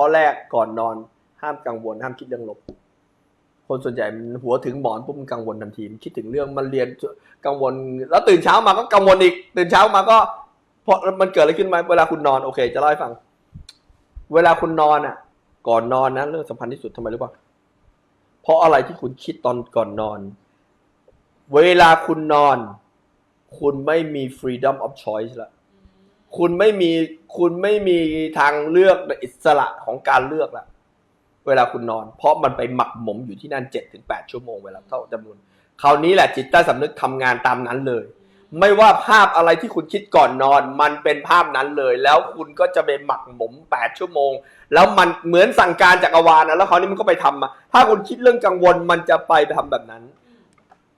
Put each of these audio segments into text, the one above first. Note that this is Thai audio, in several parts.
ข้อแรกก่อนนอนห้ามกังวลห้ามคิดเรื่องลบ คนส่วนใหญ่มันหัวถึงหมอนปุ๊บมันกังวลทันทีคิดถึงเรื่องมันเรียนกังวล แล้วตื่นเช้ามาก็กังวลอีก ตื่นเช้ามาก็เพราะมันเกิดอะไรขึ้นไหมเวลาคุณนอนโอเค จะเล่าให้ฟัง เวลาคุณนอนอะ ก่อนนอนนะเรื่องสำคัญที่สุดทำไมรู้ป่ะเพราะอะไรที่คุณคิดตอนก่อนนอน เวลาคุณนอน คุณไม่มี freedom of choice ละ คุณไม่มีคุณไม่มีทางเลือกอิสระของการเลือกละเวลาคุณนอน เพราะมันไปหมักหมมอยู่ที่นั่นเจ็ดถึงแปดชั่วโมงเวลาเท่าจำนวนคราวนี้แหละจิตใต้สำนึกทำงานตามนั้นเลย ไม่ว่าภาพอะไรที่คุณคิดก่อนนอน มันเป็นภาพนั้นเลย แล้วคุณก็จะไปหมักหมมแปดชั่วโมง แล้วมันเหมือนสั่งการจากอวานะแล้วคราวนี้มันก็ไปทำมาถ้าคุณคิดเรื่องกังวลมันจะไปทำแบบนั้น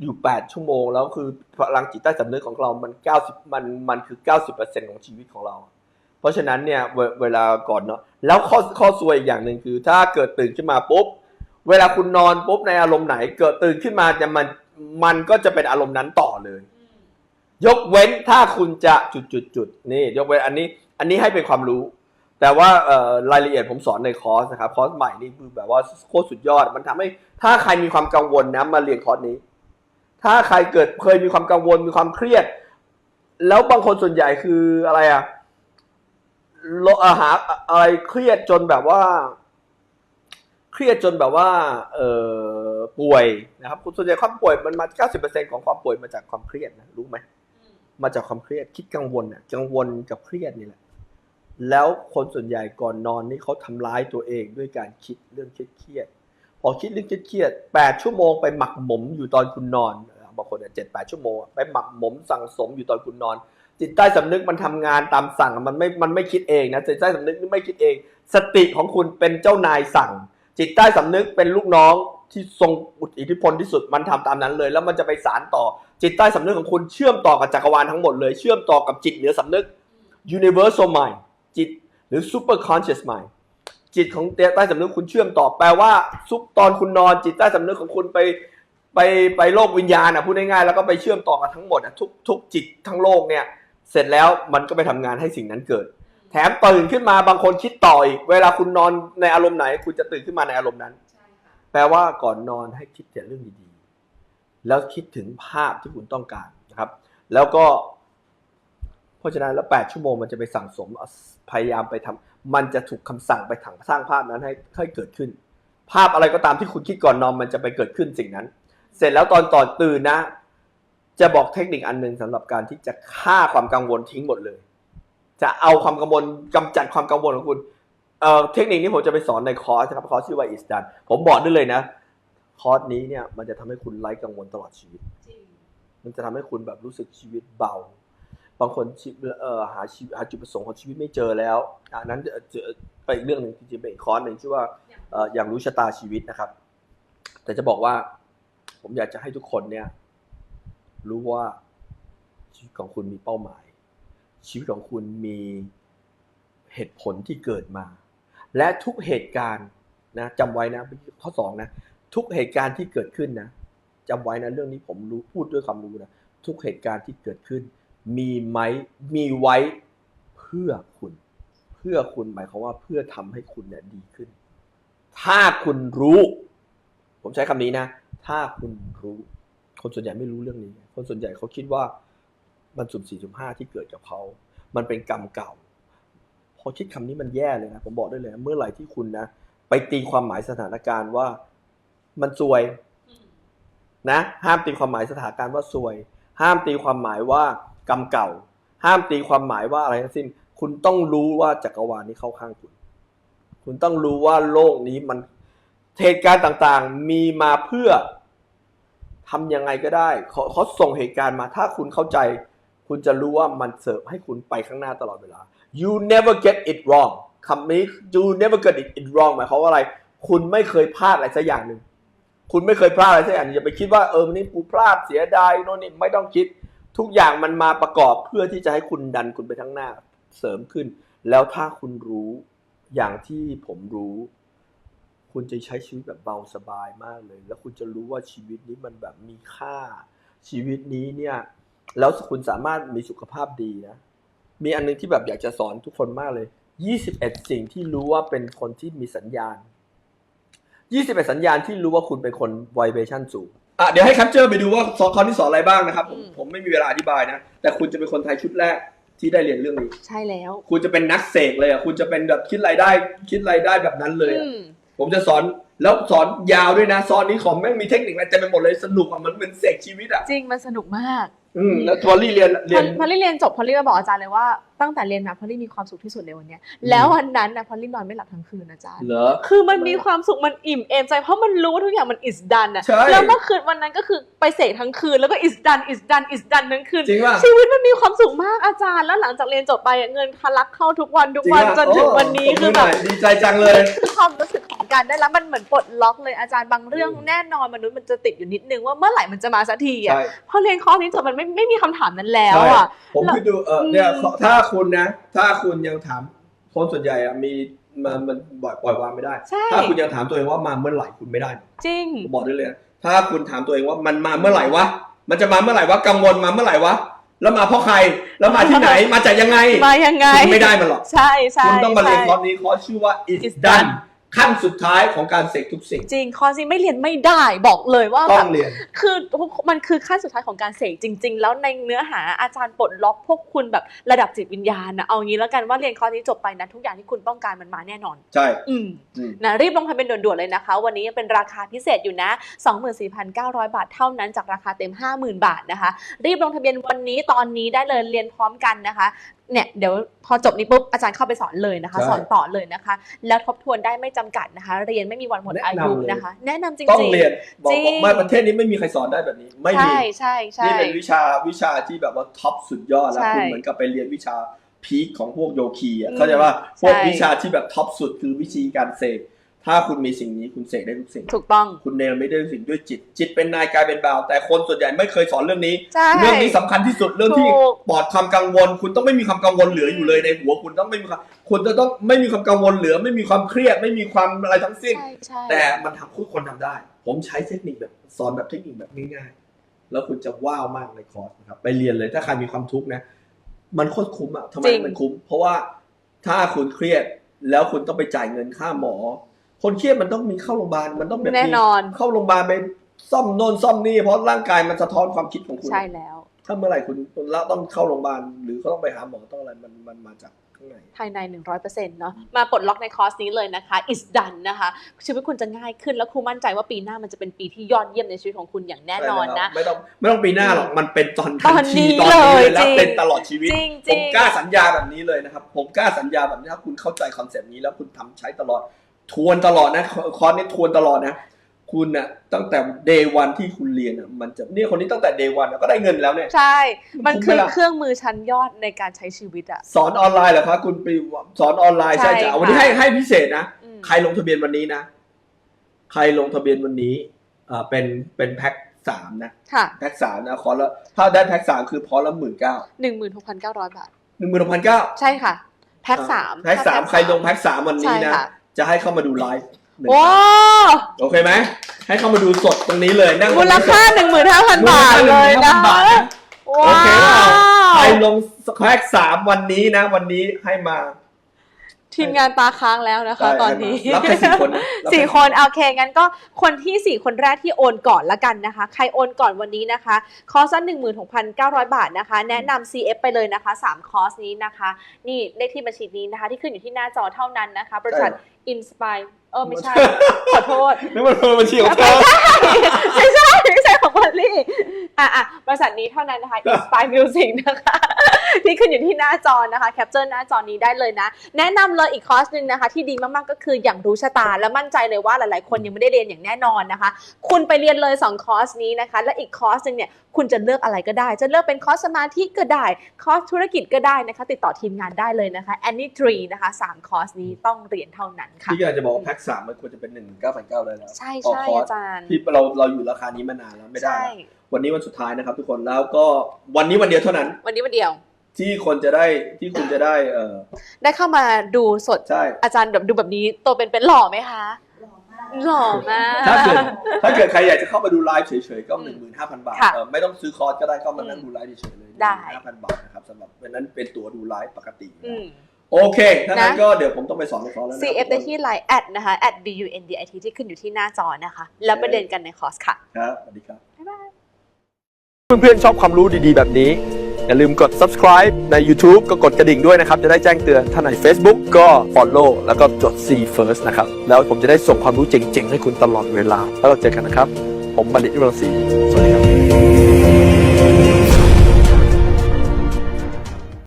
อยู่แปดชั่วโมง แล้วคือพลังจิตใต้สำนึกของเรา มันเก้าสิบมัน มันคือเก้าสิบเปอร์เซ็นของชีวิตของเรา เพราะฉะนั้นเนี่ยเวเวลาก่อนเนาะ แล้วข้อ ข้อซวยอีกอย่างหนึ่งคือ ถ้าเกิดตื่นขึ้นมาปุ๊บ เวลาคุณนอนปุ๊บในอารมณ์ไหน เกิดตื่นขึ้นมาจะมัน มันก็จะเป็นอารมณ์นั้นต่อเลย ยกเว้นถ้าคุณจะจุดจุดจุดนี่ ยกเว้นอันนี้ อันนี้ให้เป็นความรู้ แต่ว่ารายละเอียดผมสอนในคอร์สนะครับ คอร์สใหม่นี่คือแบบว่าโคตรสุดยอด มันทำให้ ถ้าใครมีความกังวลนะ มาเรียนคอร์สนี้ ถ้าใครเกิดเคยมีความกังวลมีความเครียด แล้วบางคนส่วนใหญ่คืออะไรอะโลอาหาอะไรเครียดจนแบบว่า เครียดจนแบบว่าเออป่วยนะครับคุณส่วนใหญ่ความป่วยมันมา90%ของความป่วยมาจากความเครียดนะรู้ไหมมาจากความเครียดคิดกังวลอะกังวลกับเครียดนี่แหละแล้วคนส่วนใหญ่ก่อนนอนนี่เขาทำร้ายตัวเองด้วยการคิดเรื่องเครียด อคิดเรื่องเครียดแปดชั่วโมงไปหมักหมมอยู่ตอนคุณนอนบางคนเจ็ดแปดชั่วโมงไปหมักหมมสั่งสมอยู่ตอนคุณนอน จิตใต้สำนึกมันทำงานตามสั่งมันไม่มันไม่คิดเองนะจิตใต้สำนึกไม่คิดเอง สติของคุณเป็นเจ้านายสั่ง จิตใต้สำนึกเป็นลูกน้องที่ทรงอิทธิพลที่สุดมันทำตามนั้นเลย แล้วมันจะไปสารต่อจิตใต้สำนึกของคุณเชื่อมต่อกับจักรวาลทั้งหมดเลย เชื่อมต่อกับจิตเหนือสำนึก universal mind จิตหรือ super conscious mind จิตของใต้สำนึกคุณเชื่อมต่อแปลว่าซุปตอนคุณนอนจิตใต้สำนึกของคุณไปไปไปโลกวิญญาณอะพูดง่ายๆแล้วก็ไปเชื่อมต่อกับทั้งหมดอะทุกทุกจิตทั้งโลกเนี่ย เสร็จแล้วมันก็ไปทำงานให้สิ่งนั้นเกิด แถมตื่นขึ้นมาบางคนคิดต่ออีก เวลาคุณนอนในอารมณ์ไหน คุณจะตื่นขึ้นมาในอารมณ์นั้น แปลว่าก่อนนอนให้คิดแต่เรื่องดีๆ แล้วคิดถึงภาพที่คุณต้องการนะครับ แล้วก็ เพราะฉะนั้นแล้วแปดชั่วโมงมันจะไปสั่งสมพยายามไปทำมันจะถูกคำสั่งไปถังสร้างภาพนั้นให้ให้เกิดขึ้น ภาพอะไรก็ตามที่คุณคิดก่อนนอนมันจะไปเกิดขึ้นสิ่งนั้น เสร็จแล้วตอนตอนตื่นนะ จะบอกเทคนิคอันหนึ่งสำหรับการที่จะฆ่าความกังวลทิ้งหมดเลย จะเอาความกังวลกำจัดความกังวลของคุณเอ่อเทคนิคนี้ผมจะไปสอนในคอร์สนะครับคอร์สชื่อว่าอิสตันผมบอกได้เลยนะคอร์สนี้เนี่ยมันจะทำให้คุณไร้กังวลตลอดชีวิตจริงมันจะทำให้คุณแบบรู้สึกชีวิตเบา บางคนเอ่อหาชีหาจุดประสงค์ของชีวิตไม่เจอแล้วอันนั้นจะจะไปอีกเรื่องหนึ่งจริงๆเป็นอีกคอร์สหนึ่งชื่อว่าอย่างเอ่ออย่างรู้ชะตาชีวิตนะครับ แต่จะบอกว่า ผมอยากจะให้ทุกคนเนี่ย รู้ว่าชีวิตของคุณมีเป้าหมาย ชีวิตของคุณมีเหตุผลที่เกิดมา และทุกเหตุการณ์นะจำไว้นะข้อสองนะทุกเหตุการณ์ที่เกิดขึ้นนะจำไว้นะเรื่องนี้ผมรู้พูดด้วยความรู้นะทุกเหตุการณ์ที่เกิดขึ้น มีไหมมีไว้เพื่อคุณ เพื่อคุณหมายความว่าเพื่อทำให้คุณเนี่ยดีขึ้น ถ้าคุณรู้ ผมใช้คำนี้นะ ถ้าคุณรู้ คนส่วนใหญ่ไม่รู้เรื่องนี้ คนส่วนใหญ่เขาคิดว่ามันสุ่มสี่สุ่มห้าที่เกิดกับเขา มันเป็นกรรมเก่า พอคิดคำนี้มันแย่เลยนะ ผมบอกได้เลยนะเมื่อไหร่ที่คุณนะ ไปตีความหมายสถานการณ์ว่ามันซวยอืมนะ ห้ามตีความหมายสถานการณ์ว่าซวย ห้ามตีความหมายว่า กรรมเก่า ห้ามตีความหมายว่าอะไรทั้งสิ้น คุณต้องรู้ว่าจักรวาลนี้เข้าข้างคุณ คุณต้องรู้ว่าโลกนี้มันเหตุการณ์ต่างๆ มีมาเพื่อทำยังไงก็ได้เขาเขาส่งเหตุการณ์มาถ้าคุณเข้าใจ คุณจะรู้ว่ามันเสิร์ฟให้คุณไปข้างหน้าตลอดเวลา you never get it wrong คำนี้ you never get it it wrong หมายความว่าอะไร คุณไม่เคยพลาดอะไรสักอย่างหนึ่ง คุณไม่เคยพลาดอะไรสักอย่างหนึ่งอย่าไปคิดว่าเออวันนี้กูพลาดเสียดายโน่นนี่ไม่ต้องคิด ทุกอย่างมันมาประกอบเพื่อที่จะให้คุณดันคุณไปข้งหน้าเสริมขึ้น แล้วถ้าคุณรู้อย่างที่ผมรู้ คุณจะใช้ชีวิตแบบเบาสบายมากเลย แล้วคุณจะรู้ว่าชีวิตนี้มันแบบมีค่า ชีวิตนี้เนี่ย แล้วคุณสามารถมีสุขภาพดีนะ มีอันนึงที่แบบอยากจะสอนทุกคนมากเลย 21 สิ่งที่รู้ว่าเป็นคนที่มีสัญญาณ 21 สัญญาณที่รู้ว่าคุณเป็นคน vibration สูง อะเดี๋ยวให้แคปเจอร์ไปดูว่าสอนคอนที่สอนอะไรบ้างนะครับผมอืมผมไม่มีเวลาอธิบายนะ แต่คุณจะเป็นคนไทยชุดแรกที่ได้เรียนเรื่องนี้ ใช่แล้ว คุณจะเป็นนักเสกเลยอะคุณจะเป็นแบบคิดรายได้ คิดรายได้แบบนั้นเลยอะอืมผมจะสอนแล้วสอนยาวด้วยนะสอนนี้ของแม่งมีเทคนิคอะไรเต็มไปหมดเลยสนุกอะมันเป็นเสกชีวิตอะจริงมันสนุกมาก อืมแล้วทอรี่เรียนเรียนพอลลี่เรียนจบพอลลี่มาบอกอาจารย์เลยว่า ตั้งแต่เรียนมาพอลลี่มีความสุขที่สุดเลยวันเนี้ยแล้ววันนั้นนะพอลลี่นอนไม่หลับทั้งคืนอาจารย์เหรอ คือมันมีความสุขมันอิ่มเอมใจเพราะมันรู้ว่าทุกอย่างมัน is done อะใช่แล้วเมื่อคืนวันนั้นก็คือไปเสกทั้งคืนแล้วก็ is done is done is done ทั้งคืนจริงป่ะชีวิตมันมีความสุขมากอาจารย์ แล้วหลังจากเรียนจบไปอะเงินทะลักเข้าทุกวันทุกวันจนถึงวันนี้โคือแบบดีใจจังเลย คือความรู้สึกของการได้รับมันเหมือนปลดล็อกเลยอาจารย์บางเรื่องแน่นอนมนุษย์มันจะติดอยู่นิดนึงว่าเมื่อไหร่มันจะมาสักทีอะใช่ พอเรียนคอร์สนี้จบมันไม่ไม่มีคำถามนั้นแล้วอะ ผมแล้วคิดดูเออเนี่ยอืมถ้าคุณนะ ถ้าคุณยังถามคนส่วนใหญ่อะมีมันมันปล่อยปล่อยวางไม่ได้ ใช่ ถ้าคุณยังถามตัวเองว่ามาเมื่อไหร่คุณไม่ได้จริง ผมบอกได้เลยนะถ้าคุณถามตัวเองว่ามันมาเมื่อไหร่วะมันจะมาเมื่อไหร่วะกังวลมาเมื่อไหร่วะแล้วมาเพราะใครแล้วมาที่ไหนมาจากยังไงมายังไง คุณไม่ได้มันหรอกใช่ใช่คุณต้องมาเรียนใช่คอร์สนี้คอร์สชื่อว่า is It's done done ขั้นสุดท้ายของการเสกทุกสิ่ง จริงคอร์สนี้ไม่เรียนไม่ได้บอกเลยว่าต้แบอบงเรียน คือมันคือขั้นสุดท้ายของการเสกจริง ๆ แล้วในเนื้อหาอาจารย์ปลดล็อกพวกคุณแบบระดับจิตวิญญาณนะเอางี้แล้วกันว่าเรียนคอร์สนี้จบไปนะทุกอย่างที่คุณต้องการมันมาแน่นอน ใช่ อืม อืม นะรีบลงทะเบียนด่วนๆเลยนะคะ วันนี้ยังเป็นราคาพิเศษอยู่นะ 24,900 บาทเท่านั้นจากราคาเต็ม 50,000 บาทนะคะ รีบลงทะเบียนวันนี้ตอนนี้ได้เลยเรียนพร้อมกันนะคะ เนี่ยเดี๋ยวพอจบนี้ปุ๊บอาจารย์เข้าไปสอนเลยนะคะ ใช่ สอนต่อเลยนะคะ แล้วทบทวนได้ไม่จำกัดนะคะ เรียนไม่มีวันหมดอายุแนะนำเลยนะคะ แนะนำจริงๆ ต้องเรียนบอกจริง บอกไม่ประเทศนี้ไม่มีใครสอนได้แบบนี้ ไม่มี ใช่ใช่ใช่ นี่เป็นวิชาวิชาที่แบบว่าท็อปสุดยอดแล้วใช่คุณเหมือนกับไปเรียนวิชาพีคของพวกโยคีอะอืมเข้าใจว่าพวกใช่ วิชาที่แบบท็อปสุดคือวิธีการเสก ถ้าคุณมีสิ่งนี้คุณเสกได้ทุกสิ่ง ถูกต้อง คุณเนรไม่ได้ทุกสิ่งด้วยจิต จิตเป็นนายกายเป็นบ่าว แต่คนส่วนใหญ่ไม่เคยสอนเรื่องนี้ ใช่เรื่องนี้สำคัญที่สุดเรื่องที่ถูก ปลอดความกังวล คุณต้องไม่มีความกังวลเหลืออยู่เลยในหัวคุณต้องไม่มีความคุณจะต้องไม่มีความกังวลเหลือ ไม่มีความเครียด ไม่มีความอะไรทั้งสิ้น ใช่ใช่แต่มันทำทุกคนทำได้ ผมใช้เทคนิคแบบสอนแบบเทคนิคแบบง่ายๆ แล้วคุณจะว้าวมากในคอร์สนะครับ ไปเรียนเลยถ้าใครมีความทุกข์นะ มันโคตรคุ้มอะทำไมจริงมันคุ้ม เพราะว่าถ้าคุณเครียดแล้วคุณต้องไปจ่ายเงินค่าหมอ คนเครียดมันต้องมีเข้าโรงพยาบาลมันต้องแบบแน่มีนอน เข้าโรงพยาบาลไปซ่อมโน่นซ่อมนี่เพราะร่างกายมันสะท้อนความคิดของคุณ ใช่แล้ว ถ้าเมื่อไหร่คุณคุณแล้วต้องเข้าโรงพยาบาลหรือเขาต้องไปหาหมอต้องอะไรมันมันมาจากข้างในภายใน 100%เนาะมาปลดล็อกในคอร์สนี้เลยนะคะ is done นะคะชีวิตคุณจะง่ายขึ้นแล้วครูมั่นใจว่าปีหน้ามันจะเป็นปีที่ยอดเยี่ยมในชีวิตของคุณอย่างแน่นอนนะ ไม่ต้องไม่ต้องปีหน้าหรอกมันเป็นตอนตอนนี้ตอนนี้เลยเลยแล้วจริงเป็นตลอดชีวิตจริงผจริมงกล้าสัญญาแบบนี้เลยนะครับ ผมกล้าสัญญาแบบนี้ถ้าคุณเข้าใจคอนเซปต์นี้แล้วคุณทำใช้ตลอด ทวนตลอดนะคอร์สนี้ทวนตลอดนะ คุณน่ะตั้งแต่เดย์วันที่คุณเรียนอะมันจะเนี่ยคนนี้ตั้งแต่เดย์วันก็ได้เงินแล้วเนี่ย ใช่ มันคุ้มไหมคือล่ะเครื่องมือชั้นยอดในการใช้ชีวิตอะ สอนออนไลน์เหรอครับคุณไปสอนออนไลน์ใช่ใช่จ้ะค่ะวันนี้ให้ให้พิเศษนะอืมใครลงทะเบียนวันนี้นะ ใครลงทะเบียนวันนี้อ่าเป็นเป็นแพ็คสามนะค่ะแพ็คสามนะคอร์สละถ้าได้แพ็คสามคือพอละหมื่นเก้า16,900บาทหนึ่งหมื่นหกพันเก้าใช่ค่ะแพ็คสามแพ็คสามใครลงแพ็คสามวันนี้ใช่นะค่ะ จะให้เข้ามาดูไลฟ์หนึ่งว้าโอเคไหม ให้เข้ามาดูสดตรงนี้เลย นั่งมูลค่า15,000บาทเลยนะบาทนะ โอว้าเคเปล่าใครวลงแพ็คสามวันนี้นะ วันนี้ให้มาทีมงานตาค้างแล้วนะคะ ได้ตอนนี้ ให้มารับแค่สี่คนนะรับแสี่คนโอเคงั้นก็คนที่สี่คนแรกที่โอนก่อนละกันนะคะ ใครโอนก่อนวันนี้นะคะ คอร์สละ16,900 บาทนะคะ แนะนำ CF ไปเลยนะคะ 3 คอร์สนี้นะคะ นี่เลขที่บัญชีนี้นะคะ ที่ขึ้นอยู่ที่หน้าจอเท่านั้นนะคะ บริษัท Inspire เออไม่ใช่ ขอโทษนี่มันเป็นบัญชีของเธอไม่ใช่ไม่ใช่ของวันลี่อะอะบริษัทนี้เท่านั้นนะคะ Inspire Music นะคะที่ขึ้นอยู่ที่หน้าจอนะคะแคปเจอร์หน้าจอนี้ได้เลยนะ แนะนำเลยอีกคอร์สหนึ่งนะคะ ที่ดีมากๆก็คืออย่างรู้ชะตา และมั่นใจเลยว่าหลายๆ คนยังไม่ได้เรียนอย่างแน่นอนนะคะ คุณไปเรียนเลย 2 คอร์สนี้นะคะ และอีกคอร์สหนึ่งเนี่ยคุณจะเลือกอะไรก็ได้ จะเลือกเป็นคอร์สสมาธิก็ได้ คอร์สธุรกิจก็ได้นะคะ ติดต่อทีมงานได้เลยนะคะ Any Tree นะคะสามคอร์สนี้ต้องเรียนเท่านั้นค่ะพี่อยากจะบอกว่าแพ็คสามมันควรจะเป็นหนึ่งเก้าพันเก้าได้แล้วใช่ต่อใช่คอร์สอาจารย์ที่เราเราอยู่ราคานี้มานานแล้วไม่ได้ใช่แล้ววันนี้วันสุดท้ายนะครับ ทุกคนแล้วก็วันนี้วันเดียวเท่านั้น วันนี้วันเดียว ที่คนจะได้ที่คุณจะได้เออได้เข้ามาดูสดใช่อาจารย์แบบดูแบบนี้ตัวเป็นเป็นหล่อไหมคะหล่อมาก ถ้าเกิดถ้าเกิดใครอยากจะเข้ามาดูไลฟ์เฉยๆก็อืหนึ่งมหมื่นห้าพันบาทค่ะเออไม่ต้องซื้อคอร์สก็ได้ก็มานั่งดูไลฟ์เฉยๆเลยได้ห้าพันบาทนะครับสำหรับเป็นนั้นเป็นตั๋วดูไลฟ์ปกติอยู่อืแล้วม โอเคถ้างั้นนะก็เดี๋ยวผมต้องไปสอนในคอร์สแล้วนะ CF ได้ที่ Line แอดนะคะ at bundit ที่ขึ้นอยู่ที่หน้าจอนะคะ แล้วประเด็นกันในคอร์สค่ะ ครับ สวัสดีครับ บ๊ายบาย เพื่อนๆชอบความรู้ดีๆ แบบนี้ อย่าลืมกด subscribe ใน YouTube ก็กดกระดิ่งด้วยนะครับ จะได้แจ้งเตือนถ้าใน Facebook ก็ follow แล้วก็จด see first นะครับ แล้วผมจะได้ส่งความรู้เจ๋งๆ ให้คุณตลอดเวลา แล้วเราเจอกันนะครับ ผมบัณฑิตวิรังศรีสวัสดีครับ